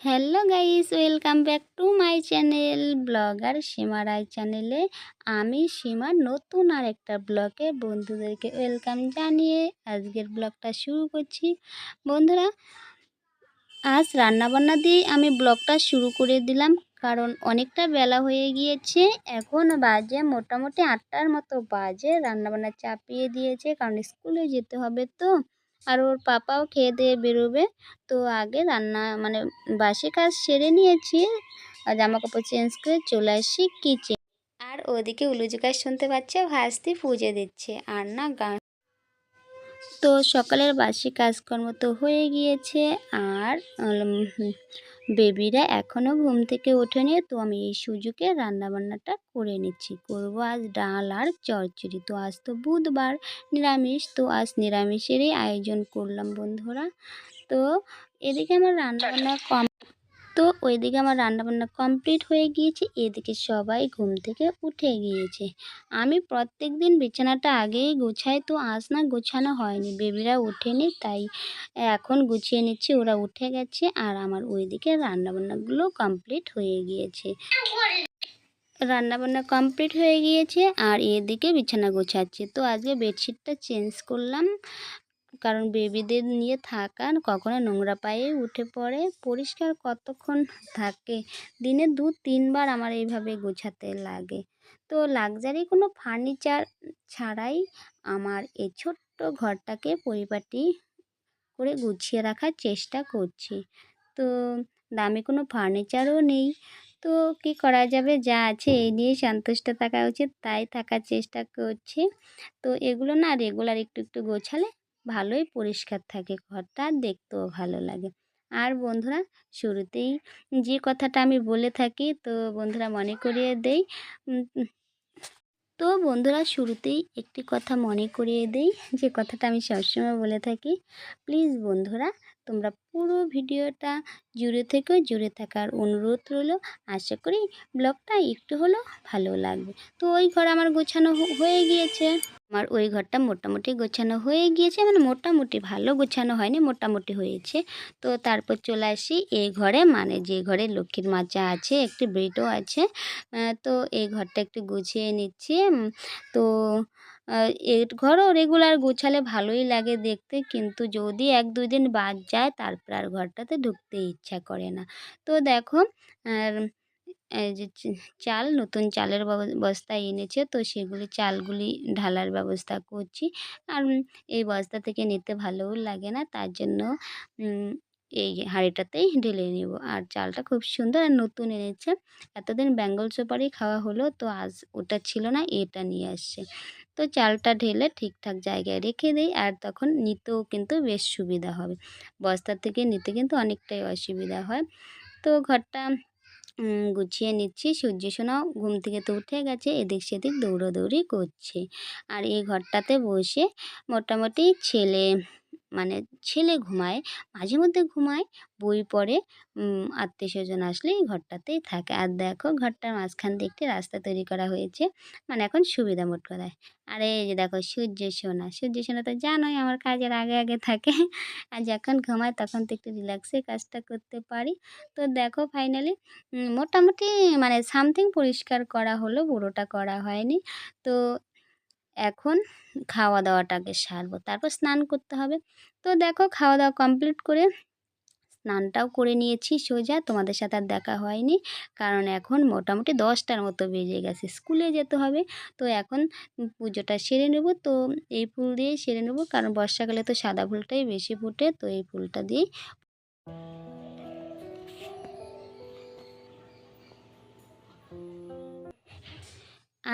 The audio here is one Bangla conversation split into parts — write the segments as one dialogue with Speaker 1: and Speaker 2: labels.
Speaker 1: Hello guys welcome back to my channel blogger Seema Roy চ্যানেলে আমি সীমার নতুন আর একটা ব্লগে বন্ধুদেরকে ওয়েলকাম জানিয়ে আজকের ব্লগটা শুরু করছি। বন্ধুরা, আজ রান্নাবান্না দিয়ে আমি ব্লগটা শুরু করে দিলাম, কারণ অনেকটা বেলা হয়ে গিয়েছে। এখন বাজে মোটামুটি আটটার মতো বাজে, রান্নাবান্না চাপিয়ে দিয়েছে, কারণ স্কুলে যেতে হবে তো। আর ওর পাপাও খেয়ে দিয়ে বেরোবে। তো আগে রান্না মানে বাসি কাজ সেরে নিয়েছি জামা কাপড় চেঞ্জ করে চলে আসি কিচেন আর ওদিকে উলুজু গাছ শুনতে পাচ্ছে? ভাস্তি পুজো দিচ্ছে। আর না, গান তো সকালের বাসি কাজকর্ম তো হয়ে গিয়েছে আর বেবিরা এখনও ঘুম থেকে ওঠেনি তো আমি এই সুযোগে রান্নাবান্নাটা করে নিচ্ছি। করব আজ ডাল আর চরচড়ি তো আজ তো বুধবার, নিরামিষ। তো আজ নিরামিষেরই আয়োজন করলাম বন্ধুরা। তো এদিকে আমার রান্নাবান্না কম তো ওইদিকে আমার রান্নাবান্না কমপ্লিট হয়ে গিয়েছে, এদিকে সবাই ঘুম থেকে উঠে গিয়েছে। আমি প্রত্যেক দিন বিছানাটা আগেই গুছাই, তো আজ না গোছানো হয়নি, বেবিরা ওঠেনি, তাই এখন গুছিয়ে নিচ্ছি, ওরা উঠে গেছে আর আমার ওইদিকে রান্নাবান্নাগুলো কমপ্লিট হয়ে গিয়েছে। রান্নাবান্না কমপ্লিট হয়ে গিয়েছে আর এদিকে বিছানা গোছাচ্ছি, তো আজকে বেডশিটটা চেঞ্জ করলাম। কারণ বেবিদের নিয়ে থাকা কখনো নোংরা পায়ে উঠে পড়ে, পরিষ্কার কতক্ষণ থাকে? দিনে দু, তিনবার আমার এইভাবে গোছাতে লাগে। তো লাক্সারি কোনো ফার্নিচার ছাড়াই আমার এই ছোট্ট ঘরটাকে পরিপাটি করে গুছিয়ে রাখার চেষ্টা করছি। তো দামি কোনো ফার্নিচারও নেই। তো কি করা যাবে? যা আছে এই নিয়ে সন্তুষ্ট থাকা উচিত, তাই থাকার চেষ্টা করছি। তো এগুলো না রেগুলার একটু একটু গোছালে ভালোই পরিষ্কার থাকে ঘরটা, দেখতেও ভালো লাগে। আর বন্ধুরা, শুরুতেই যে কথাটা আমি বলে থাকি, তো বন্ধুরা মনে করিয়ে দেই। তো বন্ধুরা, শুরুতেই একটি কথা মনে করিয়ে দেই। যে কথাটা আমি সবসময় বলে থাকি, প্লিজ বন্ধুরা তোমরা পুরো ভিডিওটা জুড়ে থেকে, জুড়ে থাকার অনুরোধ রইল। আশা করি ব্লগটা একটু হলেও ভালো লাগবে। তো ওই ঘর আমার গোছানো হয়ে গিয়েছে। আমার ওই ঘরটা মোটামুটি গোছানো হয়ে গিয়েছে মানে মোটামুটি ভালো গোছানো হয়নি, মোটামুটি হয়েছে। তো তারপর চলে আসি এই ঘরে মানে যে ঘরে লক্ষ্মীর মাচা আছে, একটি বেডও আছে। তো এই ঘরটা একটু গুছিয়ে নিচ্ছি। তো ঘরও রেগুলার গোছালে ভালোই লাগে দেখতে। কিন্তু যদি এক দুই দিন বাদ যায়, তারপর আর ঘরটাতে ঢুকতে ইচ্ছা করে না। তো দেখো যে চাল, নতুন চালের বস্তা এনেছে। তো সেগুলি, চালগুলি ঢালার ব্যবস্থা করছি। আর এই বস্তা থেকে নিতে ভালোও লাগে না। তার জন্য এই হাঁড়িটাতেই ঢেলে নেব। আর চালটা খুব সুন্দর আর নতুন এনেছে। এতদিন বেঙ্গল সুপারি খাওয়া হলো, তো আজ ওটা ছিল না, এটা নিয়ে আসছে। তো চালটা ঢেলে ঠিকঠাক জায়গায় রেখে দিই আর তখন নিতেও কিন্তু বেশ সুবিধা হবে। বস্তা থেকে নিতে কিন্তু অনেকটাই অসুবিধা হয়। তো ঘরটা গুছিয়ে নিচ্ছি। সূর্য সোনাও ঘুম থেকে তো উঠে গেছে, এদিক সেদিক দৌড়োদৌড়ি করছে। আর এই ঘরটাতে বসে মোটামুটি ছেলে মানে ছেলে ঘুমায়, মাঝে মধ্যে ঘুমায়, বই পড়ে আত্মীয় স্বজন আসলে এই ঘরটাতেই থাকে। আর দেখো ঘরটার মাঝখান দিয়ে একটি রাস্তা তৈরি করা হয়েছে মানে এখন সুবিধা মোট করায় আর এই যে দেখো সূর্য সোনা সূর্য সোনা তো জানোই আমার কাজের আগে আগে থাকে। আর যখন ঘুমায় তখন তো একটু রিল্যাক্সে কাজটা করতে পারি। তো দেখো ফাইনালি মোটামুটি মানে সামথিং পরিষ্কার করা হলো পুরোটা করা হয়নি। তো এখন খাওয়া দাওয়াটাকে সারবো। তারপর স্নান করতে হবে। তো দেখো খাওয়া দাওয়া কমপ্লিট করে স্নানটাও করে নিয়েছি সোজা। তোমাদের সাথে আর দেখা হয়নি, কারণ এখন মোটামুটি দশটার মতো বেজে গেছে। স্কুলে যেতে হবে। তো এখন পুজোটা সেরে নেব। তো এই ফুল দিয়েই সেরে নেব, কারণ বর্ষাকালে তো সাদা ফুলটাই বেশি ফুটে। তো এই ফুলটা দিয়েই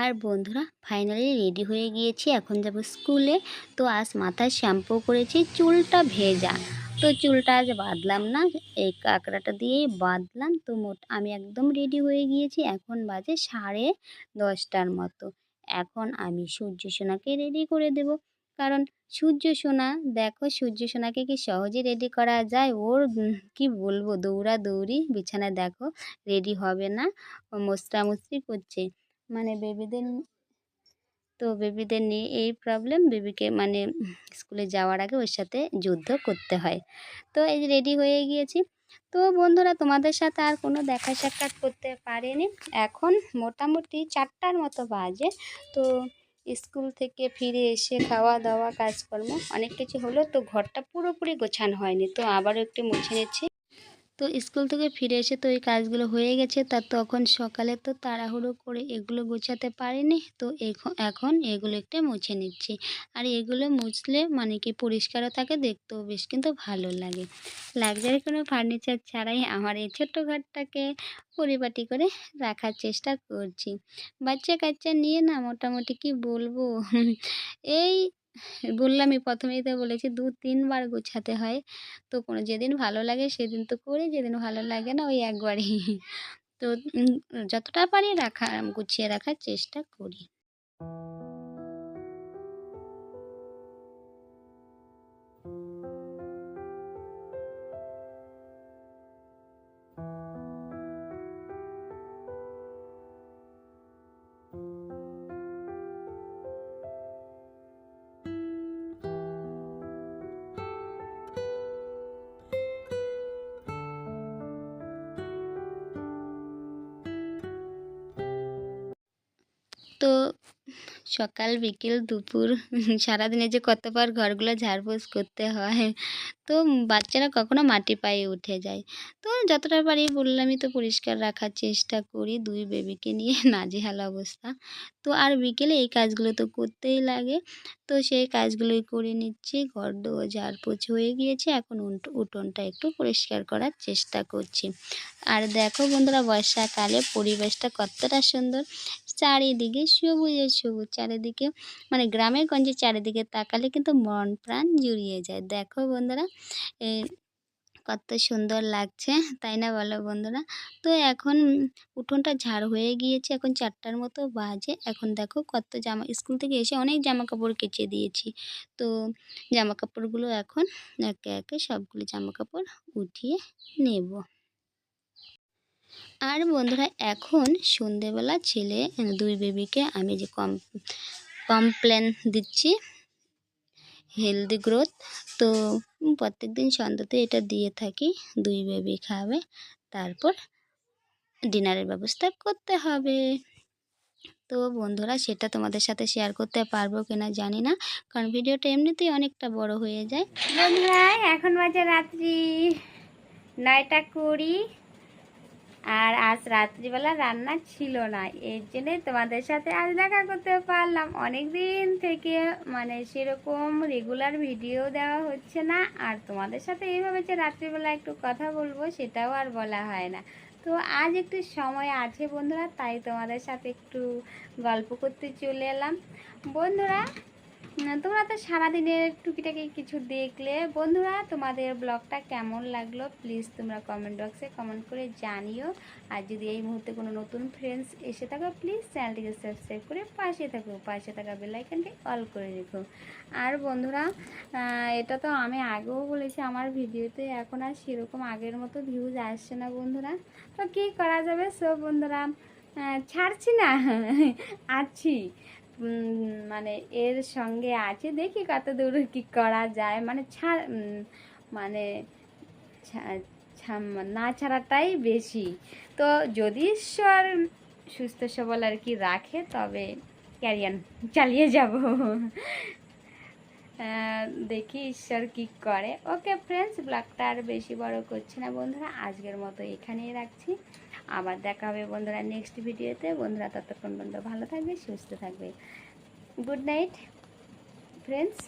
Speaker 1: আর বন্ধুরা ফাইনালি রেডি হয়ে গিয়েছি, এখন যাব স্কুলে তো আজ মাথায় শ্যাম্পু করেছি, চুলটা ভেজা। তো চুলটা আজ বাঁধলাম না, এই কাঁকড়াটা দিয়েই বাঁধলাম তো মোট, আমি একদম রেডি হয়ে গিয়েছি, এখন বাজে সাড়ে দশটার মতো। এখন আমি সূর্য সোনাকে রেডি করে দেব। কারণ সূর্য সোনা, দেখো সূর্য সোনাকে কি সহজে রেডি করা যায়? ওর কি বলব দৌড়া দৌড়ি বিছানায় দেখো রেডি হবে না মোস্তামুস্তি করছে। মানে বেবিদের তো বেবিদের নিয়ে এই প্রবলেম বেবিকে মানে স্কুলে যাওয়ার আগে ওর সাথে যুদ্ধ করতে হয়। তো এই যে রেডি হয়ে গিয়েছি। তো বন্ধুরা, তোমাদের সাথে আর কোনো দেখা সাক্ষাৎ করতে পারিনি। এখন মোটামুটি চারটার মতো বাজে। তো স্কুল থেকে ফিরে এসে খাওয়া দাওয়া কাজকর্ম অনেক কিছু হলো। তো ঘরটা পুরোপুরি গোছানো হয়নি। তো আবারও একটু মুছে নিচ্ছি। তো স্কুল থেকে ফিরে এসে তো এই কাজগুলো হয়ে গেছে। তা তখন সকালে তো তাড়াহুড়ো করে এগুলো গোছাতে পারিনি। তো এখন এগুলো একটু মুছে নিচ্ছি। আর এগুলো মুছলে মানে কি পরিষ্কারও থাকে, দেখতেও বেশ কিন্তু ভালো লাগে। লাক্সারি কোনো ফার্নিচার ছাড়াই আমার এই ছোট্ট ঘরটাকে পরিপাটি করে রাখার চেষ্টা করছি। বাচ্চা কাচ্চা নিয়ে না মোটামুটি কি বলব? এই বললামই প্রথমেই তো বলেছি দু তিনবার গুছাতে হয়। তো কোনো যেদিন ভালো লাগে সেদিন তো করি, যেদিন ভালো লাগে না ওই একবারই। তো যতটা পারি রাখা, গুছিয়ে রাখার চেষ্টা করি। তো সকাল, বিকেল, দুপুর, সারাদিনে যে কতবার ঘরগুলো ঝাড়পোছ করতে হয়, তো বাচ্চারা কখনো মাটি পায়ে উঠে যায়। তো যতটা পারি বললামই তো পরিষ্কার রাখার চেষ্টা করি, দুই বেবিকে নিয়ে নাজেহাল অবস্থা। তো আর বিকেলে এই কাজগুলো তো করতেই লাগে। তো সেই কাজগুলোই করে নিচ্ছি ঘর দো ঝাড়পোছ হয়ে গিয়েছে, এখন উঠ- উঠোনটা একটু পরিষ্কার করার চেষ্টা করছি। আর দেখো বন্ধুরা, বর্ষাকালে পরিবেশটা কতটা সুন্দর। চারিদিকে সবুজে সবুজ, চারিদিকে মানে গ্রামের গঞ্জে চারিদিকে তাকালে কিন্তু মন প্রাণ জুড়িয়ে যায়। দেখো বন্ধুরা কত সুন্দর লাগছে, তাই না বলো বন্ধুরা? তো এখন উঠোনটা ঝাড় হয়ে গিয়েছে, এখন চারটার মতো বাজে। এখন দেখো কত জামা, স্কুল থেকে এসে অনেক জামা কাপড় কেচে দিয়েছি। তো জামা কাপড়গুলো এখন একে একে সবগুলো জামা কাপড় উঠিয়ে নেব। আর বন্ধুরা, এখন সন্ধেবেলা ছেলে দুই বেবিকে আমি যে কম, কমপ্লেন দিচ্ছি হেলদি গ্রোথ তো প্রত্যেক দিন সন্ধ্যাতে এটা দিয়ে থাকি, দুই বেবি খাবে, তারপর ডিনারের ব্যবস্থা করতে হবে। তো বন্ধুরা, সেটা তোমাদের সাথে শেয়ার করতে পারব কিনা জানি না, কারণ ভিডিওটা এমনিতেই অনেকটা বড় হয়ে যায়। বন্ধুরা, এখন বাজে রাত্রি, নয়টা কুড়ি। আর আজ রাত্রিবেলা রান্না ছিল না, এর জন্যে তোমাদের সাথে আজ দেখা করতে পারলাম। অনেক দিন থেকে মানে সেরকম রেগুলার ভিডিও দেওয়া হচ্ছে না, আর তোমাদের সাথে এইভাবে যে রাত্রিবেলা একটু কথা বলব সেটাও আর বলা হয় না। তো আজ একটু সময় আছে বন্ধুরা, তাই তোমাদের সাথে একটু গল্প করতে চলে এলাম। বন্ধুরা তোমরা তো সারাদিনের টুকিটাকি কিছু দেখলে। বন্ধুরা, তোমাদের ব্লগটা কেমন লাগল? প্লিজ তোমরা কমেন্ট বক্সে কমেন্ট করে জানিও। আর যদি এই মুহূর্তে কোনো নতুন ফ্রেন্ডস এসে থাকো প্লিজ চ্যানেলটিকে সাবস্ক্রাইব করে পাশে থাকো। পাশে থাকা বেলাইকানটি অল করে রেখো। আর বন্ধুরা এটা তো আমি আগেও বলেছি, আমার ভিডিওতে এখন আর সেরকম আগের মতো ভিউজ আসছে না বন্ধুরা। তো কী করা যাবে? সব বন্ধুরা ছাড়ছি না, আছি। মানে এর সঙ্গে আছে, দেখি কত দূর কি করা যায়। মানে ছাড় মানে না ছাড়াটাই বেশি। তো যদি ঈশ্বর সুস্থ, সবল আর কি রাখে, তবে ক্যারিয়ান চালিয়ে যাব। দেখি ঈশ্বর কি করে। ওকে ফ্রেন্ডস ব্লগটা আর বেশি বড় করছি না। বন্ধুরা, আজকের মতো এখানেই রাখছি। আবার দেখা হবে বন্ধুরা নেক্সট ভিডিওতে। বন্ধুরা ততক্ষণ বন্ধুরা ভালো থাকবে, সুস্থ থাকবে। Good night friends